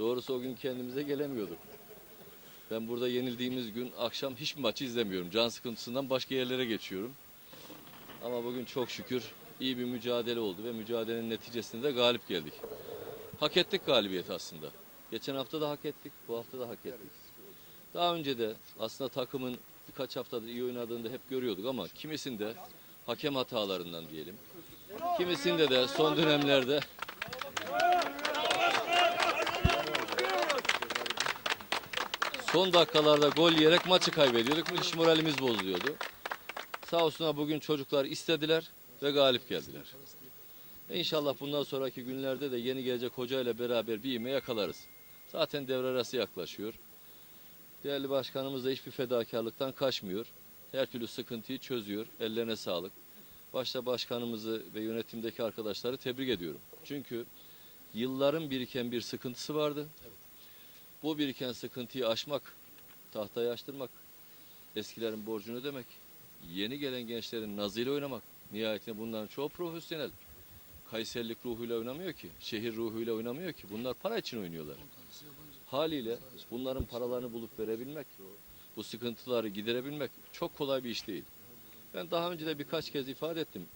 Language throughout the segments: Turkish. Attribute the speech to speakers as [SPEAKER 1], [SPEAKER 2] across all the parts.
[SPEAKER 1] Doğrusu o gün kendimize gelemiyorduk. Ben burada yenildiğimiz gün akşam hiçbir maçı izlemiyorum. Can sıkıntısından başka yerlere geçiyorum. Ama bugün çok şükür iyi bir mücadele oldu ve mücadelenin neticesinde de galip geldik. Hak ettik galibiyeti aslında. Geçen hafta da hak ettik, bu hafta da hak ettik. Daha önce de aslında takımın birkaç haftadır iyi oynadığını da hep görüyorduk ama kimisinde hakem hatalarından diyelim. Kimisinde de son dönemlerde son dakikalarda gol yiyerek maçı kaybediyorduk. Müthiş moralimiz bozuluyordu. Sağ olsunlar bugün çocuklar istediler ve galip geldiler. E İnşallah bundan sonraki günlerde de yeni gelecek hocayla beraber bir ivme yakalarız. Zaten devre arası yaklaşıyor. Değerli başkanımız da hiçbir fedakarlıktan kaçmıyor. Her türlü sıkıntıyı çözüyor. Ellerine sağlık. Başta başkanımızı ve yönetimdeki arkadaşları tebrik ediyorum. Çünkü yılların biriken bir sıkıntısı vardı. Bu biriken sıkıntıyı aşmak, tahtayı açtırmak, eskilerin borcunu ödemek, yeni gelen gençlerin nazıyla oynamak. Nihayetinde bunların çoğu profesyonel. Kayserilik ruhuyla oynamıyor ki, şehir ruhuyla oynamıyor ki. Bunlar para için oynuyorlar. Haliyle bunların paralarını bulup verebilmek, bu sıkıntıları giderebilmek çok kolay bir iş değil. Ben daha önce de birkaç kez ifade ettim.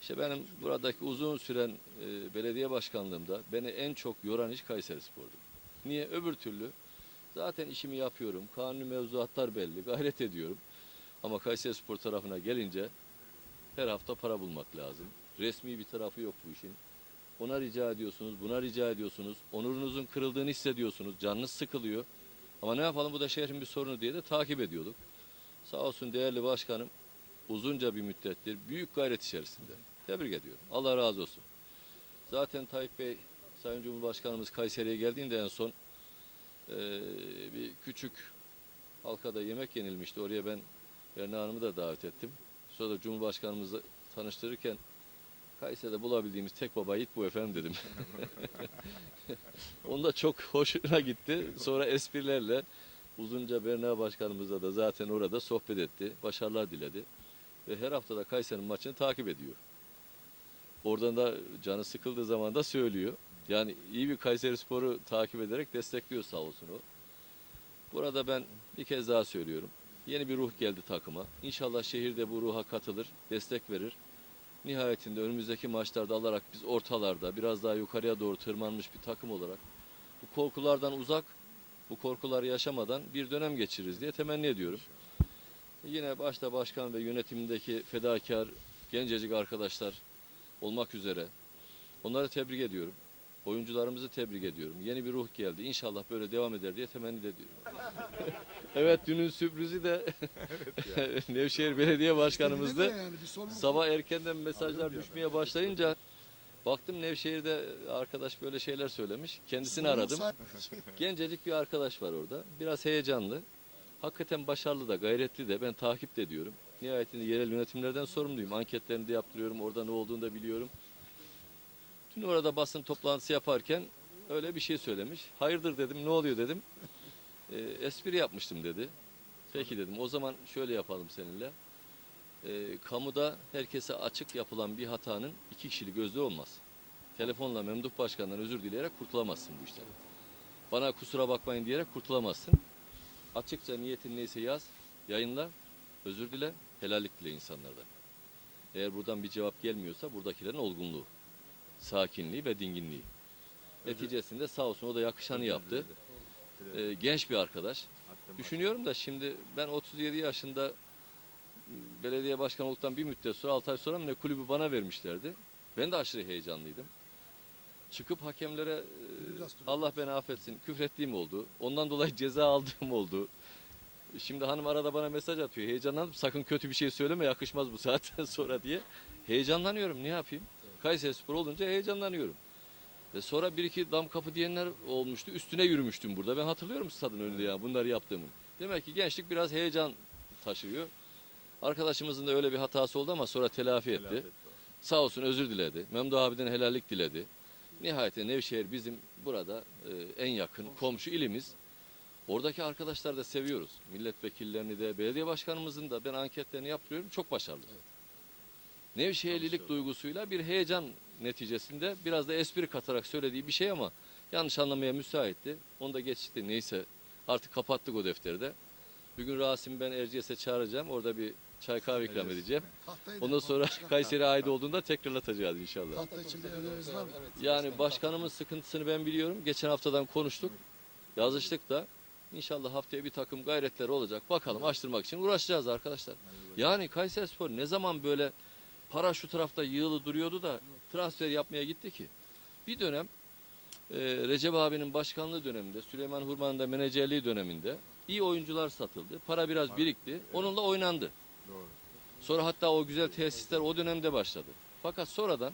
[SPEAKER 1] İşte benim buradaki uzun süren e, belediye başkanlığımda beni en çok yoran iş Kayseri Spor'du. Niye? Öbür türlü zaten işimi yapıyorum. Kanuni mevzuatlar belli. Gayret ediyorum. Ama Kayseri Spor tarafına gelince her hafta para bulmak lazım. Resmi bir tarafı yok bu işin. Ona rica ediyorsunuz, buna rica ediyorsunuz. Onurunuzun kırıldığını hissediyorsunuz. Canınız sıkılıyor. Ama ne yapalım bu da şehrin bir sorunu diye de takip ediyorduk. Sağ olsun değerli başkanım uzunca bir müddettir büyük gayret içerisinde. Tebrik ediyorum. Allah razı olsun. Zaten Tayyip Bey, Sayın Cumhurbaşkanımız Kayseri'ye geldiğinde en son eee, bir küçük halkada yemek yenilmişti. Oraya ben Berna Hanım'ı da davet ettim. Sonra da Cumhurbaşkanımızla tanıştırırken Kayseri'de bulabildiğimiz tek baba yiğit bu efendim dedim. Onda çok hoşuna gitti. Sonra esprilerle uzunca Berna Başkanımızla da zaten orada sohbet etti. Başarılar diledi. Ve her hafta da Kayseri'nin maçını takip ediyor. Oradan da canı sıkıldığı zaman da söylüyor. Yani iyi bir Kayseri Sporu takip ederek destekliyor sağ olsun o. Burada ben bir kez daha söylüyorum. Yeni bir ruh geldi takıma. İnşallah şehirde bu ruha katılır, destek verir. Nihayetinde önümüzdeki maçlarda alarak biz ortalarda biraz daha yukarıya doğru tırmanmış bir takım olarak bu korkulardan uzak, bu korkuları yaşamadan bir dönem geçiririz diye temenni ediyorum. Yine başta başkan ve yönetimindeki fedakar gencecik arkadaşlar olmak üzere onları tebrik ediyorum. Oyuncularımızı tebrik ediyorum. Yeni bir ruh geldi. İnşallah böyle devam eder diye temenni ediyorum. evet dünün sürprizi de Nevşehir Belediye Başkanımızdı.
[SPEAKER 2] Yani
[SPEAKER 1] Sabah erkenden mesajlar düşmeye başlayınca baktım Nevşehir'de arkadaş böyle şeyler söylemiş. Kendisini aradım. Gencecik bir arkadaş var orada. Biraz heyecanlı. Hakikaten başarılı da, gayretli de. Ben takip de ediyorum. Nihayetinde yerel yönetimlerden sorumluyum. Anketlerini de yaptırıyorum. Orada ne olduğunu da biliyorum. Dün orada basın toplantısı yaparken öyle bir şey söylemiş. Hayırdır dedim, ne oluyor dedim. E, espri yapmıştım dedi. Peki dedim, o zaman şöyle yapalım seninle. E, kamuda herkese açık yapılan bir hatanın iki kişilik gözlüğü olmaz. Telefonla Memduh Başkan'dan özür dileyerek kurtulamazsın bu işten. Bana kusura bakmayın diyerek kurtulamazsın. Açıkça niyetin neyse yaz, yayınla, özür dile, helallik dile insanlardan. Eğer buradan bir cevap gelmiyorsa buradakilerin olgunluğu, sakinliği ve dinginliği. Neticesinde sağ olsun o da yakışanı yaptı. Ee, genç bir arkadaş. Düşünüyorum da şimdi ben 37 yaşında belediye başkanı olduktan bir müddet sonra 6 ay sonra mı ne kulübü bana vermişlerdi. Ben de aşırı heyecanlıydım. Çıkıp hakemlere e. Allah beni affetsin küfrettiğim oldu. Ondan dolayı ceza aldığım oldu. Şimdi hanım arada bana mesaj atıyor. Heyecanlandım. Sakın kötü bir şey söyleme yakışmaz bu saatten sonra diye. Heyecanlanıyorum. Ne yapayım? Kayseri Spor olunca heyecanlanıyorum. Ve sonra bir iki dam kapı diyenler olmuştu. Üstüne yürümüştüm burada. Ben hatırlıyorum stadın önünde ya bunları yaptığımı. Demek ki gençlik biraz heyecan taşıyor. Arkadaşımızın da öyle bir hatası oldu ama sonra telafi etti. Sağ olsun özür diledi. Memduh abiden helallik diledi. Nihayetinde Nevşehir bizim burada e, en yakın komşu ilimiz. Oradaki arkadaşları da seviyoruz. Milletvekillerini de, belediye başkanımızın da ben anketlerini yaptırıyorum. Çok başarılı. Nevşehirlilik duygusuyla bir heyecan neticesinde biraz da espri katarak söylediği bir şey ama yanlış anlamaya müsaitti. Onu da geçti neyse artık kapattık o defteri de. Bugün Rasim'i ben Erciyes'e çağıracağım. Orada bir çay kahve ikram edeceğim. Ondan sonra Kayseri ait olduğunda tekrarlatacağız inşallah.
[SPEAKER 2] Tahta için bir öneriniz var mı?
[SPEAKER 1] Yani başkanımın sıkıntısını ben biliyorum. Geçen haftadan konuştuk. Yazıştık da. İnşallah haftaya bir takım gayretler olacak. Bakalım açtırmak için uğraşacağız arkadaşlar. Yani Kayseri Spor ne zaman böyle para şu tarafta yığılı duruyordu da transfer yapmaya gitti ki. Bir dönem e, Recep abinin başkanlığı döneminde, Süleyman Hurman'ın da menajerliği döneminde iyi oyuncular satıldı. Para biraz birikti. Onunla oynandı.
[SPEAKER 3] Doğru.
[SPEAKER 1] Sonra hatta o güzel tesisler o dönemde başladı. Fakat sonradan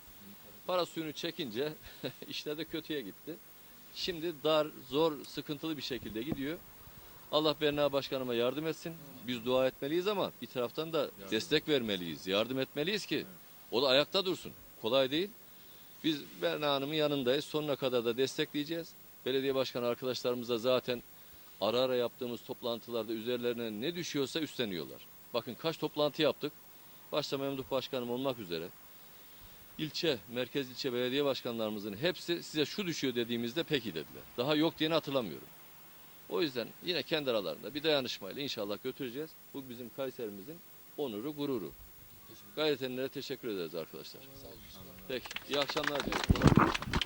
[SPEAKER 1] para suyunu çekince işler de kötüye gitti. Şimdi dar, zor, sıkıntılı bir şekilde gidiyor. Allah Berna Başkanıma yardım etsin. Biz dua etmeliyiz ama bir taraftan da destek vermeliyiz. Yardım etmeliyiz ki o da ayakta dursun. Kolay değil. Biz Berna Hanım'ın yanındayız. Sonuna kadar da destekleyeceğiz. Belediye başkanı arkadaşlarımız da zaten ara ara yaptığımız toplantılarda üzerlerine ne düşüyorsa üstleniyorlar. Bakın kaç toplantı yaptık. Başta Memduh Başkanım olmak üzere. İlçe, merkez ilçe belediye başkanlarımızın hepsi size şu düşüyor dediğimizde peki dediler. Daha yok diyeni hatırlamıyorum. O yüzden yine kendi aralarında bir dayanışmayla inşallah götüreceğiz. Bu bizim Kayserimizin onuru, gururu. Gayret edenlere teşekkür ederiz arkadaşlar. Peki, iyi akşamlar diliyorum.